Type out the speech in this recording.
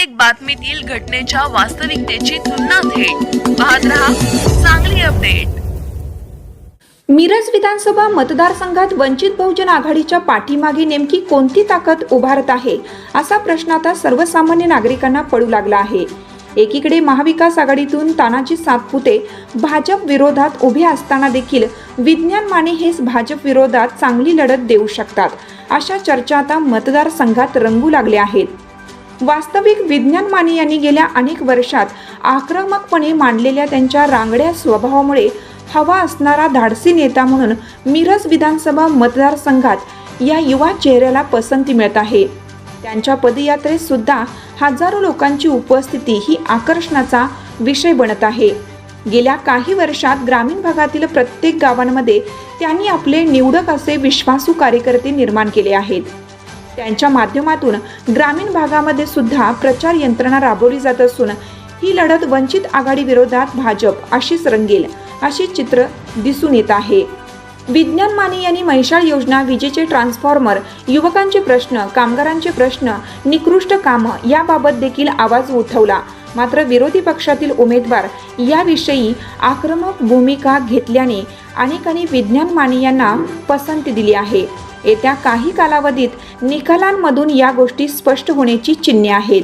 प्रत्येक बातमीतील घटनेच्या वास्तविकतेची तुलना थेट. पाहत रहा चांगली अपडेट मिरज विधानसभा मतदारसंघात वंचित बहुजन आघाडीच्या पाठीमागे नेमकी कोणती ताकद उभारत आहे असा प्रश्न आता सर्वसामान्य नागरिकांना पडू लागला आहे. एकीकडे महाविकास आघाडीतून तानाजी सातपुते भाजप विरोधात उभे असताना देखील विज्ञान माने हेच भाजप विरोधात चांगली लढत देऊ शकतात अशा चर्चा आता मतदारसंघात रंगू लागल्या आहेत. वास्तविक विज्ञान माने यांनी गेल्या अनेक वर्षात आक्रमकपणे मांडलेल्या त्यांच्या रांगड्या स्वभावामुळे हवा असणारा धाडसी नेता म्हणून मिरज विधानसभा मतदारसंघात या युवा चेहऱ्याला पसंती मिळत आहे. त्यांच्या पदयात्रेत सुद्धा हजारो लोकांची उपस्थिती ही आकर्षणाचा विषय बनत आहे. गेल्या काही वर्षात ग्रामीण भागातील प्रत्येक गावांमध्ये त्यांनी आपले निवडक असे विश्वासू कार्यकर्ते निर्माण केले आहेत. त्यांच्या माध्यमातून ग्रामीण भागामध्ये सुद्धा प्रचार यंत्रणा राबवली जात असून ही लढत वंचित आघाडी विरोधात भाजप अशीच रंगेल अशी चित्र दिसून येत आहे. विज्ञान माने यांनी महिषाळ योजना विजेचे ट्रान्सफॉर्मर युवकांचे प्रश्न कामगारांचे प्रश्न निकृष्ट कामं याबाबत देखील आवाज उठवला. मात्र विरोधी पक्षातील उमेदवार याविषयी आक्रमक भूमिका घेतल्याने अनेकांनी विज्ञान माने यांना पसंती दिली आहे. येत्या काही कालावधीत निकालांमधून या गोष्टी स्पष्ट होण्याची चिन्हे आहेत.